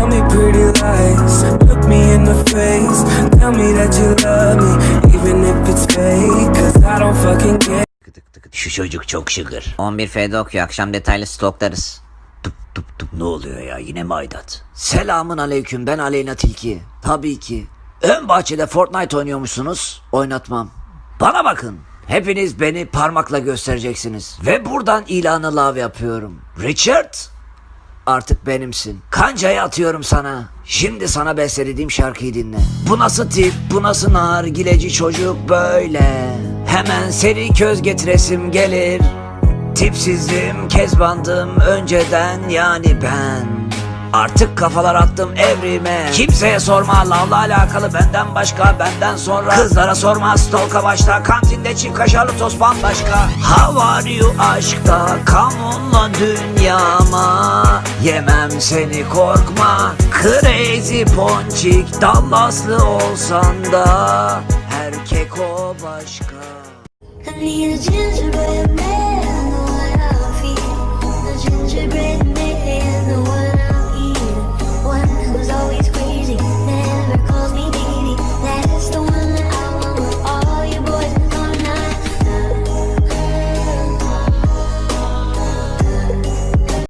Tell me pretty lies, look me in the face. Tell me that you love me, even if it's fake. Cause I don't fucking care. Şu çocuk çok şıkır. 11 F'de okuyor. Akşam detaylı stoklarız. Tup tup tup ne oluyor ya yine mi Aydat? Selamun aleyküm ben Aleyna Tilki. Tabii ki. Ön bahçede Fortnite oynuyormuşsunuz. Oynatmam. Bana bakın. Hepiniz beni parmakla göstereceksiniz. Ve buradan ilanı lav yapıyorum. Richard artık benimsin. Kancayı atıyorum sana. Şimdi sana bestelediğim şarkıyı dinle. Bu nasıl tip, bu nasıl nargileci çocuk böyle. Hemen seri köz getiresim gelir. Tipsizim, kezbandım önceden yani ben. Artık kafalar attım evrime Kimseye sorma lavla alakalı benden başka benden sonra Kızlara sorma stalka başta Kantinde çift kaşarlı tost bambaşka How are you aşkta Come on'la dünyama Yemem seni korkma Crazy ponçik Dallaslı olsan da Erkek o başka